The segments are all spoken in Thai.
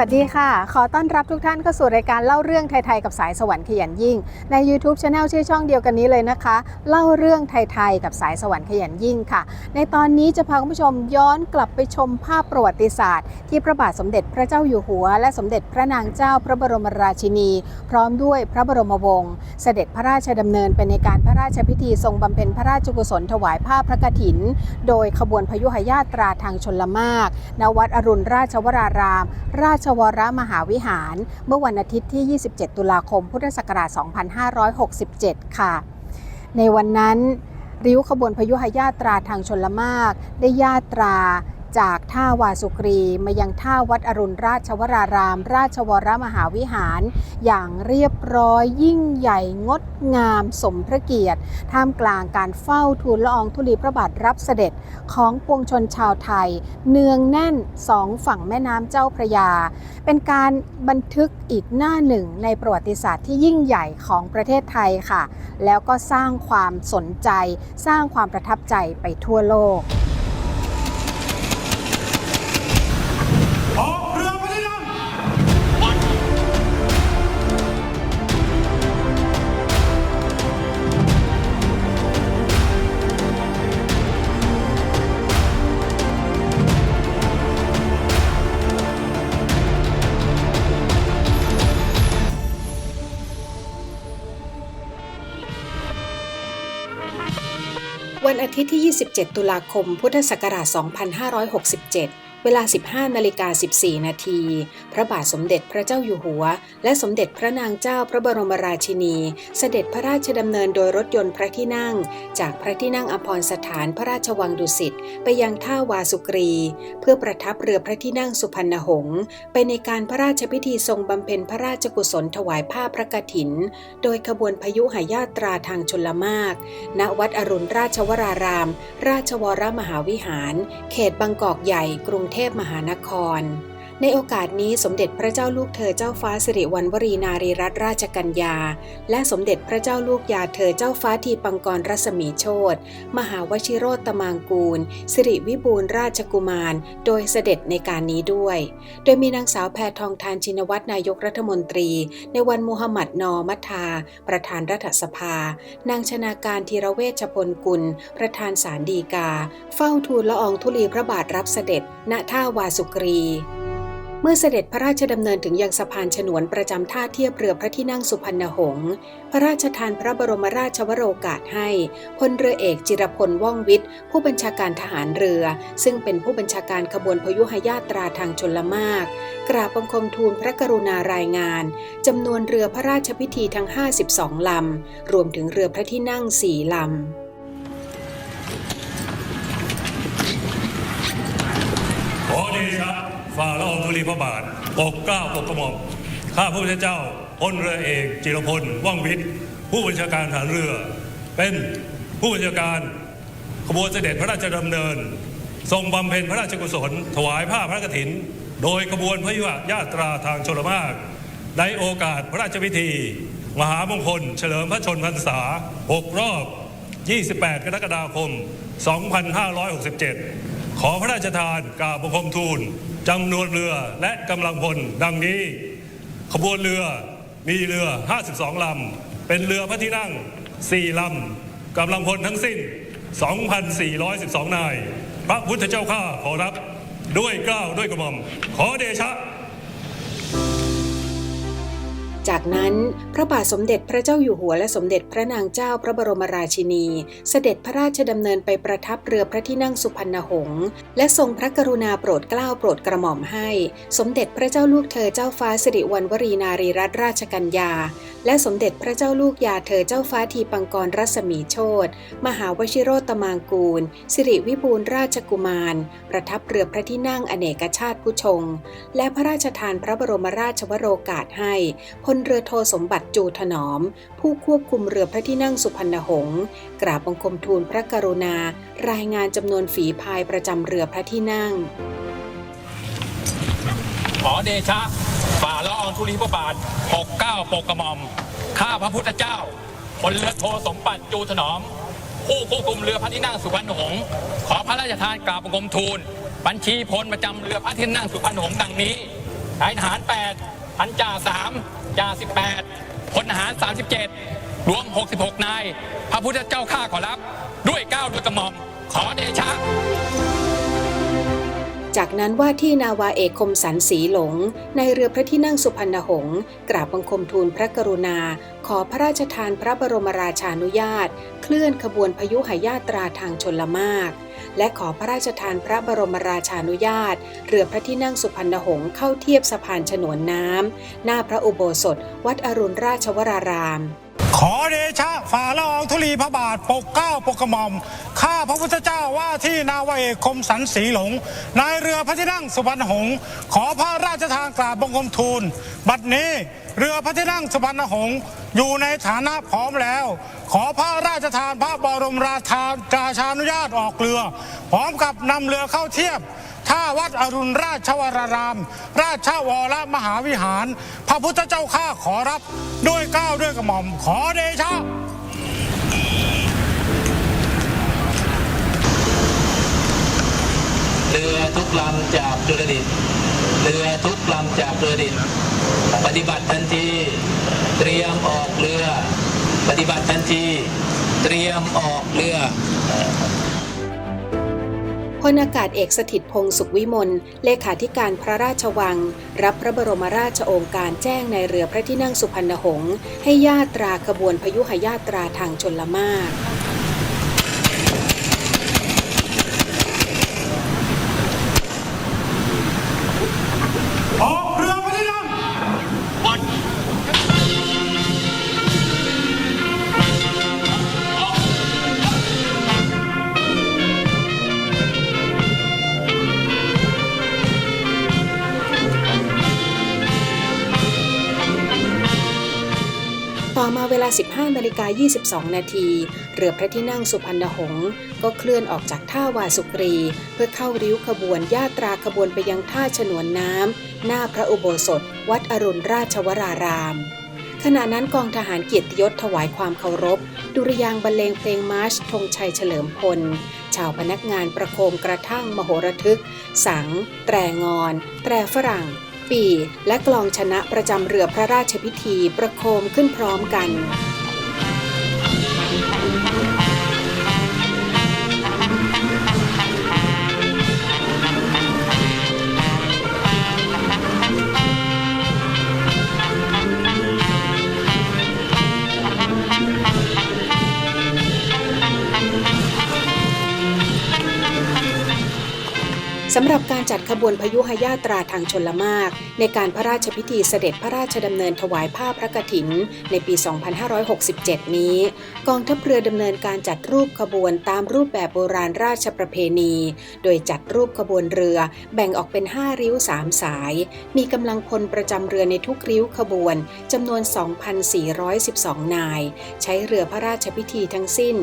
สวัสดีค่ะ ขอต้อนรับทุกท่านเข้าสู่รายการเล่าเรื่องไทย ๆ กับสายสวรรค์ขยันยิ่ง ใน YouTube Channel ชื่อช่องเดียวกันนี้เลยนะคะ เล่าเรื่องไทย ๆ กับสายสวรรค์ขยันยิ่งค่ะ ในตอนนี้จะพาคุณผู้ชมย้อนกลับไปชมภาพประวัติศาสตร์ ที่พระบาทสมเด็จพระเจ้าอยู่หัว และสมเด็จพระนางเจ้าพระบรมราชินี พร้อมด้วยพระบรมวงศ์เสด็จพระราชดำเนินไปในการพระราชพิธีทรงบำเพ็ญพระราชกุศลถวายผ้าพระกฐิน โดยขบวนพยุหญาตราทางชนละมากณวัดอรุณราชวราราม ราชวรมหาวิหาร เมื่อวันอาทิตย์ที่ 27 ตุลาคม พุทธศักราช 2567 ค่ะ ในวันนั้นริ้วขบวนพยุหยาตราทางชนละมาก ได้ญาตรา จากท่าวาสุกรีมายังท่าวัดอรุณราชวราราม ราชวรมหาวิหาร อย่างเรียบร้อยยิ่งใหญ่งดงามสมพระเกียรติ ท่ามกลางการเฝ้าทูลละอองธุลีพระบาทรับเสด็จของปวงชนชาวไทย เนืองแน่นสองฝั่งแม่น้ำเจ้าพระยา เป็นการบันทึกอีกหน้าหนึ่งในประวัติศาสตร์ที่ยิ่งใหญ่ของประเทศไทยค่ะ แล้วก็สร้างความสนใจ สร้างความประทับใจไปทั่วโลก ทิตย์ที่ 27 ตุลาคม พุทธศักราช 2567 เวลา 15นาฬิกา14 นาที พระบาทสมเด็จพระเจ้าอยู่หัว และสมเด็จพระนางเจ้าพระบรมราชินี เสด็จพระราชดำเนินโดยรถยนต์พระที่นั่ง จากพระที่นั่งอภรสถานพระราชวังดุสิตไปยังท่าวาสุกรี เพื่อประทับเรือพระที่นั่งสุพรรณหงษ์ไปในการพระราชพิธีทรงบำเพ็ญพระราชกุศลถวายผ้าพระกฐิน โดยขบวนพยุหญาตราทางชลมาก ณวัดอรุณราชวราราม ราชวรมหาวิหาร เขตบางกอกใหญ่กรุงเทพมหานคร ในโอกาสนี้สมเด็จพระเจ้าลูกเธอเจ้าฟ้าสิริวัณวรีนารีรัตนราชกัญญา และสมเด็จพระเจ้าลูกยาเธอเจ้าฟ้าทีปังกรรัศมีโชตมหาวชิโรตมางกูล สิริวิบูลราชกุมาร โดยเสด็จในการนี้ด้วย โดยมีนางสาวแพทองทานชินวัตรนายกรัฐมนตรี ในวันมูฮัมหมัดนอมัทา ประธานรัฐสภา นางชนาการธีระเวชพลกุล ประธานศาลฎีกา เฝ้าทูลละอองธุลีพระบาทรับเสด็จ ณท่าวาสุกรี เมื่อเสด็จพระราชดำเนินถึงยังสะพานฉนวนประจำท่าเทียบเรือพระที่นั่งสุพรรณหงษ์พระราชทานพระบรมราชวโรกาสให้พลเรือเอกจิรพลว่องวิทย์ ผู้บัญชาการทหารเรือ ซึ่งเป็นผู้บัญชาการขบวนพยุหญาตราทางชนละมาก กราบบังคมทูลพระกรุณารายงานจำนวนเรือพระราชพิธีทั้ง 52 ลำ รวมถึงเรือพระที่นั่ง4ลำขอเดชะ ฝ่าละอองธุลีพระบาทปกเกล้าปกกระหม่อมข้าพระพุทธเจ้าพลเรือเอกจิรพลว่องวิทย์ผู้บัญชาการฐานเรือ เป็นผู้บัญชาการขบวนเสด็จพระราชดำเนิน ทรงบำเพ็ญพระราชกุศล ถวายผ้าพระกฐิน โดยขบวนพระยุหญาตราทางชลมากในโอกาสพระราชพิธี มหามงคล เฉลิมพระชนมพรรษา 6 รอบ 28 กรกฎาคม 2567 ขอพระราชทานกราบบังคมทูลจำนวนเรือและกำลังพลดังนี้ ขบวนเรือมีเรือ 52 ลำ เป็นเรือพระที่นั่ง 4 ลำ กำลังพลทั้งสิ้น 2,412 นาย พระพุทธเจ้าข้าขอรับด้วยเกล้าวด้วยกระหม่อม ขอเดชะ จากนั้นพระบาทสมเด็จพระเจ้าอยู่หัวและสมเด็จพระนางเจ้าพระบรมราชินี เสด็จพระราชดำเนินไปประทับเรือพระที่นั่งสุพรรณหงษ์และทรงพระกรุณาโปรดเกล้าโปรดกระหม่อมให้ สมเด็จพระเจ้าลูกเธอเจ้าฟ้าสิริวัณวรีนารีรัตนราชกัญญา และสมเด็จพระเจ้าลูกยาเธอเจ้าฟ้าทีปังกรรัศมีโชตมหาวชิโรตมางกูล สิริวิบูลราชกุมาร ประทับเรือพระที่นั่งอเนกชาติผู้ชง และพระราชทานพระบรมราชวโรกาสให้พลเรือโทสมบัติจูถนอม ผู้ควบคุมเรือพระที่นั่งสุพรรณหงษ์กราบบังคมทูลพระกรุณา รายงานจำนวนฝีพายประจำเรือพระที่นั่ง ขอเดชะฝ่าละอองธุลีพระบาทปกเก้าปกกระหม่อม ข้าพระพุทธเจ้าพลเรือโทสมบัติจูถนอม ผู้ควบคุมเรือพระที่นั่งสุพรรณหงษ์ขอพระราชทานกราบบังคมทูล บัญชีพลประจำเรือพระที่นั่งสุพรรณหงษ์ดังนี้นายทหาร8พันจ่า3 จ่า18พลทหาร 37 รวม 66 นาย พระพุทธเจ้าข้าขอรับ ด้วยก้าวด้วยกระหม่อม ขอเดชะ จากนั้นว่าที่นาวาเอกคมสันสีหลง ในเรือพระที่นั่งสุพรรณหงษ์กราบบังคมทูลพระกรุณา ขอพระราชทานพระบรมราชานุญาต เคลื่อนขบวนพยุหายาตราทางชนละมาก และขอพระราชทานพระบรมราชานุญาต เรือพระที่นั่งสุพรรณหงษ์เข้าเทียบสะพานฉนวนน้ำ หน้าพระอุโบสถ วัดอรุณราชวราราม ขอเดชะฝ่าละอองธุลีพระบาทปกเกล้าปกกระหม่อม ข้าพระพุทธเจ้าว่าที่นาวเอกคมสันสีหลง นายเรือพระที่นั่งสุพรรณหงษ์ขอพระราชทานกราบบังคมทูล บัดนี้ เรือพระที่นั่งสุพรรณหงษ์อยู่ในฐานะพร้อมแล้ว ขอพระราชทานพระบรมราชาราชานุญาตออกเรือ พร้อมกับนำเรือเข้าเทียบท่าวัดอรุณราชวราราม ราชวรมหาวิหาร พระพุทธเจ้าข้าขอรับด้วยก้าวด้วยกระหม่อมขอเดชะเรือทุกลำจากเรือดิน เรือทุกลำจากเรือดิน ปฏิบัติทันที เตรียมออกเรือ ปฏิบัติทันที เตรียมออกเรือพลอากาศเอกสถิตพงศ์สุขวิมล เลขาธิการพระราชวัง รับพระบรมราชโองการแจ้งในเรือพระที่นั่งสุพรรณหงษ์ให้ญาตราขบวนพยุหยาตราทางชนละมาก 15นาฬิกา22 นาทีเรือพระที่นั่งสุพรรณหงษ์ก็เคลื่อนออกจากท่าวาสุกรี เพื่อเข้าริ้วขบวนญาตราขบวนไปยังท่าฉนวนน้ำหน้าพระอุโบสถ วัดอรุณราชวราราม ขณะนั้นกองทหารเกียรติยศถวายความเคารพ ดุริยางบรรเลงเพลงมาร์ชธงชัยเฉลิมพลชาวพนักงานประโคมกระทั่งมโหระทึก สัง แตรงอน แตรฝรั่ง ปี และกลองชนะประจำเรือพระราชพิธีประโคมขึ้นพร้อมกันำหรับการจัดขบวนพยุหยาตราทางชนละมาก ในการพระราชพิธีเสด็จพระราชดำเนินถวายผ้าพระกฐิน ในปี 2567 นี้ กองทัพเรือดำเนินการจัดรูปขบวนตามรูปแบบโบราณราชประเพณี โดยจัดรูปขบวนเรือแบ่งออกเป็น 5 ริ้ว 3 สาย มีกำลังพลประจำเรือในทุกริ้วขบวนจำนวน 2,412 นาย ใช้เรือพระราชพิธีทั้งสิ้น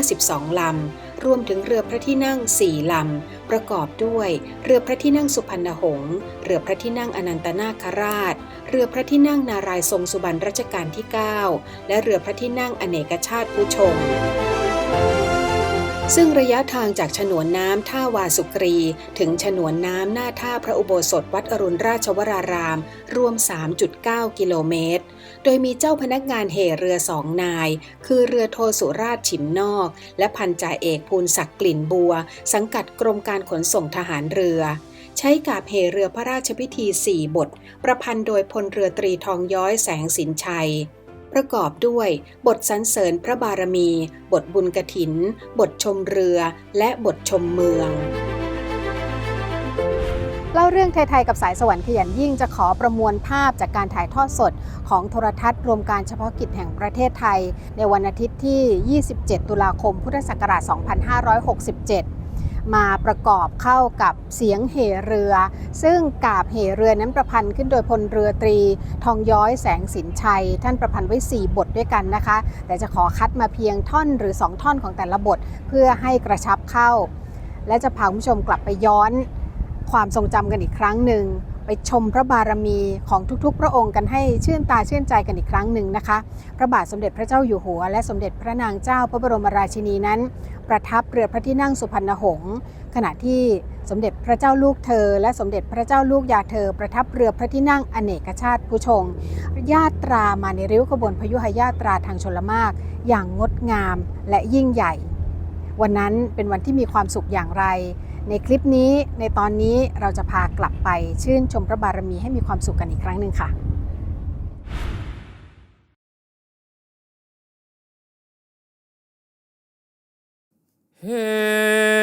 52 ลำ รวมถึงเรือพระที่นั่ง4ลำ ประกอบด้วย เรือพระที่นั่งสุพรรณหงษ์เรือพระที่นั่งอนันตนาคราช เรือพระที่นั่งนารายทรงสุบรรณรัชกาลที่ 9 และเรือพระที่นั่งอเนกชาติผู้ชมซึ่งระยะทางจากฉนวนน้ำท่าวาสุกรี ถึงฉนวนน้ำหน้าท่าพระอุโบสถวัดอรุณราชวราราม รวม 3.9 กิโลเมตร ดยมีเจ้าพนักงานเหเรือสองนาย คือเรือโทสุราชฉิมนอก และพันจ่าเอกภูลศักดิ์กลิ่นบัว สังกัดกรมการขนส่งทหารเรือ ใช้กาบเหเรือพระราชพิธี 4 บท ประพันธ์โดยพลเรือตรีทองย้อยแสงสินชัยประกอบด้วยบทสรรเสริญพระบารมี บทบุญกถิน บทชมเรือ และบทชมเมือง เล่าเรื่องไทยๆกับสายสวรรค์ขยันยิ่งจะขอประมวลภาพจากการถ่ายทอดสด ของโทรทัศน์รวมการเฉพาะกิจแห่งประเทศไทย ในวันอาทิตย์ที่ 27 ตุลาคม พุทธศักราช 2567 มาประกอบเข้ากับเสียงเหเรือ ซึ่งกาบเหเรือนั้นประพันธ์ขึ้นโดยพลเรือตรี ทองย้อยแสงสินชัย ท่านประพันธ์ไว้ 4 บทด้วยกันนะคะ แต่จะขอคัดมาเพียงท่อนหรือ 2 ท่อนของแต่ละบท เพื่อให้กระชับเข้า และจะพาคุณผู้ชมกลับไปย้อน ความทรงจำกันอีกครั้งหนึ่ง ไปชมพระบารมีของทุกๆ พระองค์กันให้ชื่นตาชื่นใจกันอีกครั้งหนึ่งนะคะ พระบาทสมเด็จพระเจ้าอยู่หัว และสมเด็จพระนางเจ้าพระบรมราชินีนั้น ประทับเรือพระที่นั่งสุพรรณหงษ์ขณะที่สมเด็จพระเจ้าลูกเธอ และสมเด็จพระเจ้าลูกยาเธอ ประทับเรือพระที่นั่งอเนกชาติผู้ชง ญาตรามาในริ้วขบวนพยุหญาตราทางชลมาก อย่างงดงามและยิ่งใหญ่ วันนั้นเป็นวันที่มีความสุขอย่างไร ในคลิปนี้ในตอนนี้เราจะพากลับไปชื่นชมพระบารมีให้มีความสุขกันอีกครั้งหนึ่งค่ะเฮ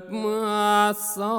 บมาสอ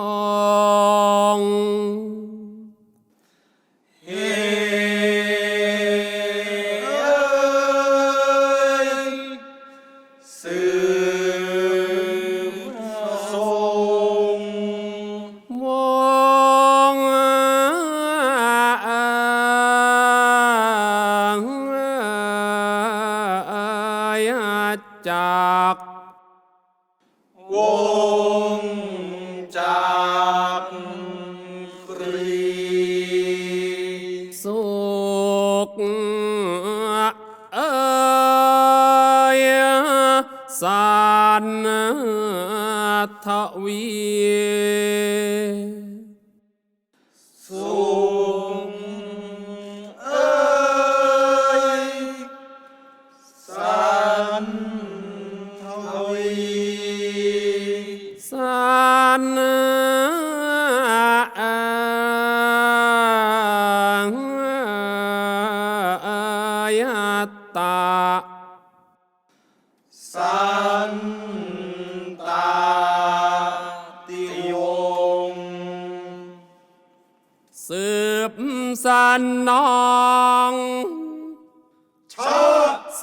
นนอง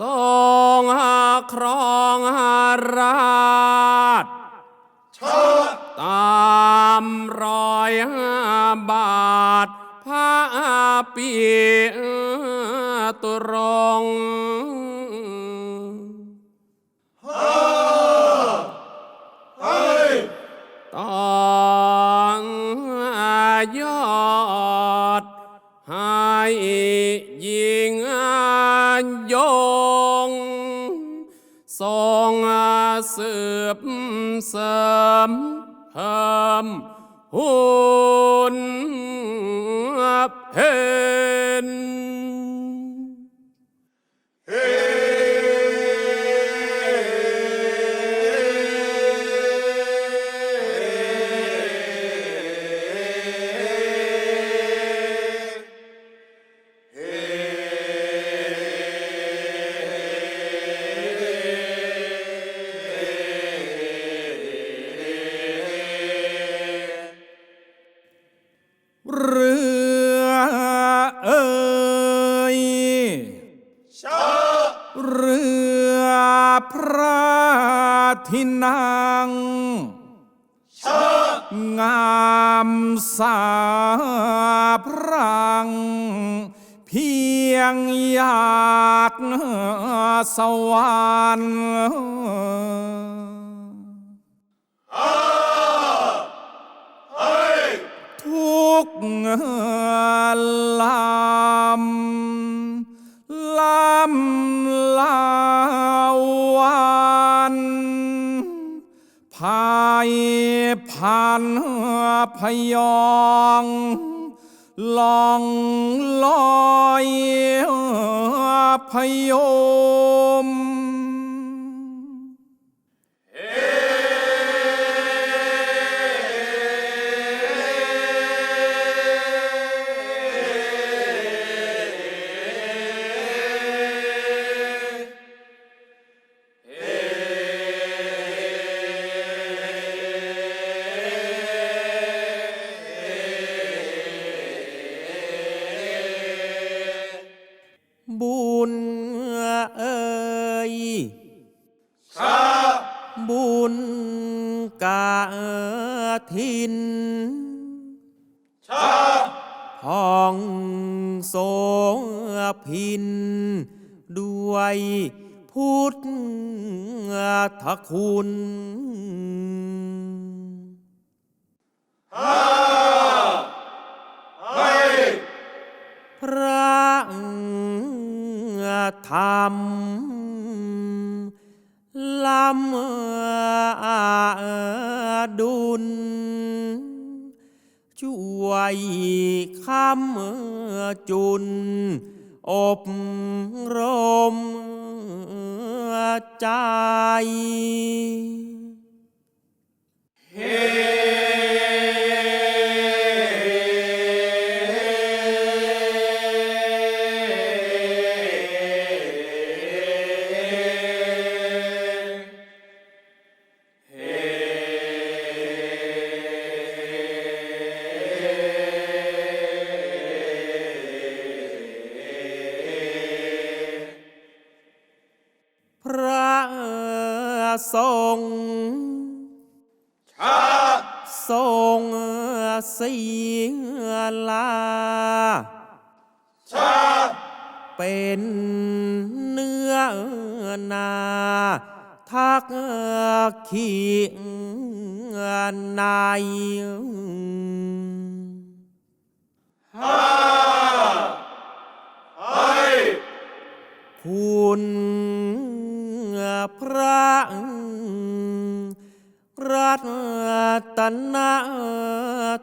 ทรงครองราชตามรอยบาทพระปีตุรอง สามเพิ่มหุ่นเพ สวรรค์ทุกลำลำลาวันภายพันพยอง ลองลอยพยม บุญเอ่ยบุญกาทินพองโสพิน ด้วยพุทธคุณพระ ธรรมลำดุลช่วยคำจุน อบรมใจ ทักขีในคุณพระรัตน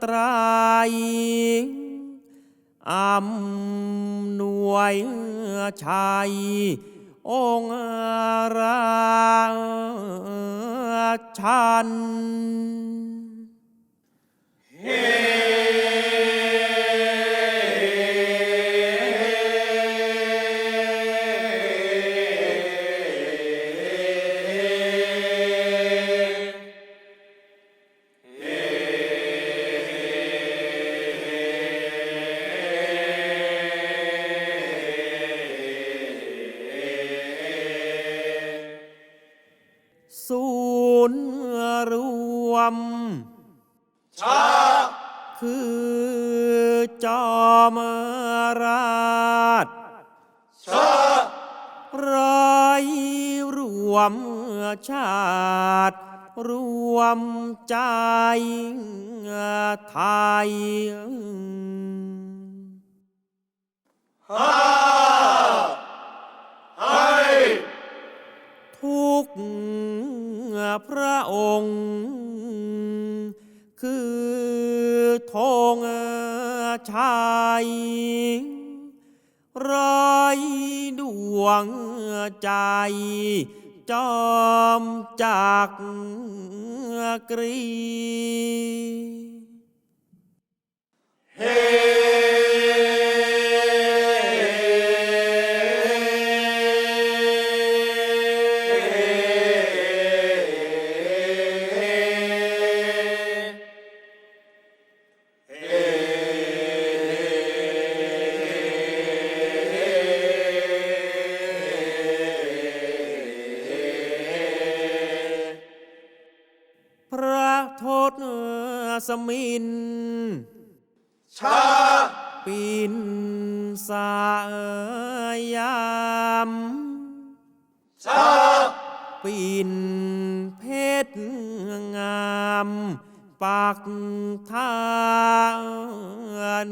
ตรัยอำนวยชัย องค์ราชันเฮ ธงชัยร้อยดวงใจ จอมจากกรีพร สมินชาปินสายามชาปินเพชรงามปักทา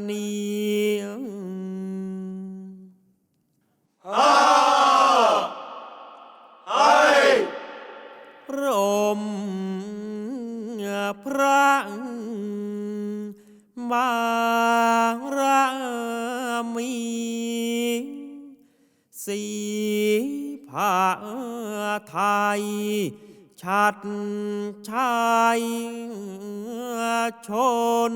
นีพระองค์ พระบารมีสีผาไทย ชัดชายชน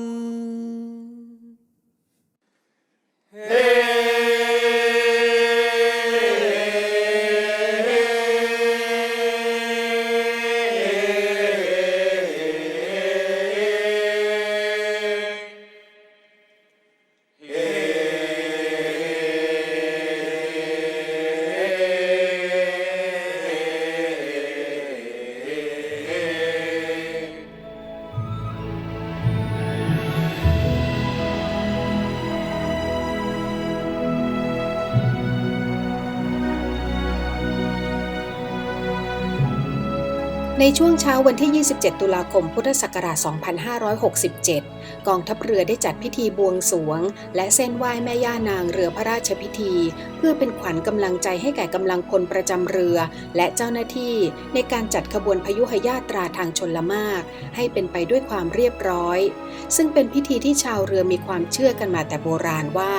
ช่วงเช้าวันที่ 27 ตุลาคม พุทธศักราช 2567 กองทัพเรือได้จัดพิธีบวงสวง และเส้นไหว้แม่ย่านางเรือพระราชพิธี เพื่อเป็นขวัญกำลังใจให้แก่กำลังพลประจำเรือ และเจ้าหน้าที่ในการจัดขบวนพยุหญาตราทางชนละมาก ให้เป็นไปด้วยความเรียบร้อย ซึ่งเป็นพิธีที่ชาวเรือมีความเชื่อกันมาแต่โบราณว่า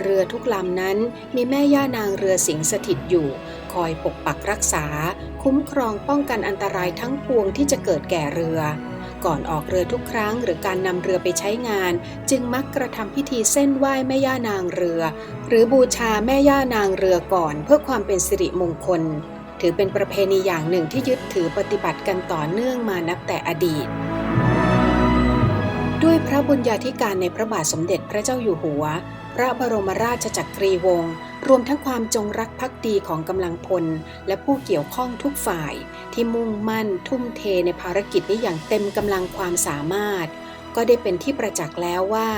เรือทุกลำนั้นมีแม่ย่านางเรือสิงสถิตอยู่ คอยปกปักรักษา คุ้มครองป้องกันอันตรายทั้งปวงที่จะเกิดแก่เรือ ก่อนออกเรือทุกครั้งหรือการนำเรือไปใช้งาน จึงมักกระทำพิธีเส้นไหว้แม่ย่านางเรือ หรือบูชาแม่ย่านางเรือก่อนเพื่อความเป็นสิริมงคล ถือเป็นประเพณีอย่างหนึ่งที่ยึดถือปฏิบัติกันต่อเนื่องมานับแต่อดีตด้วยพระบุญญาธิการในพระบาทสมเด็จพระเจ้าอยู่หัว ระบรมราชจักรีวงศ์รวมทั้งความจงรักภักดีของกำลังพล และผู้เกี่ยวข้องทุกฝ่าย ที่มุ่งมั่นทุ่มเทในภารกิจนี้อย่างเต็มกำลังความสามารถ ก็ได้เป็นที่ประจักษ์แล้วว่า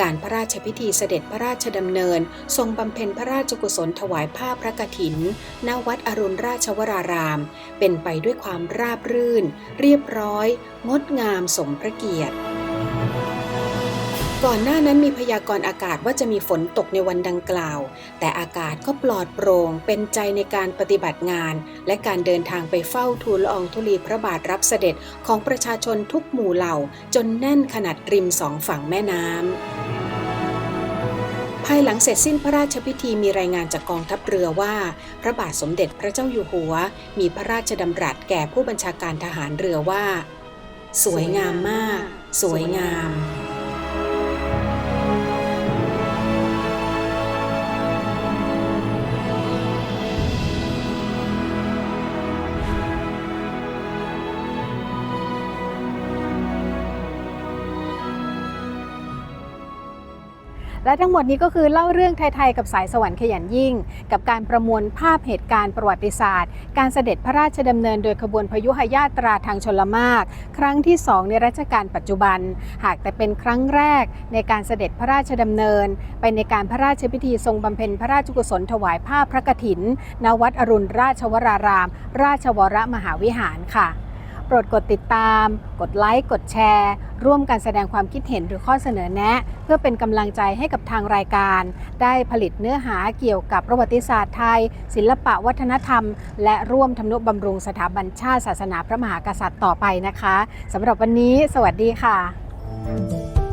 การพระราชพิธีเสด็จพระราชดำเนิน ทรงบำเพ็ญพระราชกุศลถวายผ้าพระกฐินณวัดอรุณราชวราราม เป็นไปด้วยความราบรื่น เรียบร้อย งดงามสมพระเกียรติ ก่อนหน้านั้นมีพยากรณ์อากาศว่าจะมีฝนตกในวันดังกล่าว แต่อากาศก็ปลอดโปร่งเป็นใจในการปฏิบัติงาน และการเดินทางไปเฝ้าทูลละอองธุลีพระบาทรับเสด็จของประชาชนทุกหมู่เหล่า จนแน่นขนาดริมสองฝั่งแม่น้ำภายหลังเสร็จสิ้นพระราชพิธีมีรายงานจากกองทัพเรือว่า พระบาทสมเด็จพระเจ้าอยู่หัว มีพระราชดำรัสแก่ผู้บัญชาการทหารเรือว่า สวยงามมาก สวยงาม และทั้งหมดนี้ก็คือเล่าเรื่องไทยๆกับสายสวรรค์ขยันยิ่ง กับการประมวลภาพเหตุการณ์ประวัติศาสตร์ การเสด็จพระราชดำเนินโดยขบวนพยุหญาตราทางชลมากครั้งที่2ในรัชกาลปัจจุบัน หากแต่เป็นครั้งแรกในการเสด็จพระราชดำเนิน ไปในการพระราชพิธีทรงบำเพ็ญพระราชกุศลถวายผ้าพระกฐิน ณ วัดอรุณราชวราราม ราชวรมหาวิหารค่ะ โปรดกดติดตาม กดไลค์ กดแชร์ ร่วมกันแสดงความคิดเห็นหรือข้อเสนอแนะ เพื่อเป็นกำลังใจให้กับทางรายการ ได้ผลิตเนื้อหาเกี่ยวกับประวัติศาสตร์ไทย ศิลปะวัฒนธรรม และร่วมทำนุบำรุงสถาบันชาติศาสนาพระมหากษัตริย์ต่อไปนะคะสำหรับวันนี้ สวัสดีค่ะ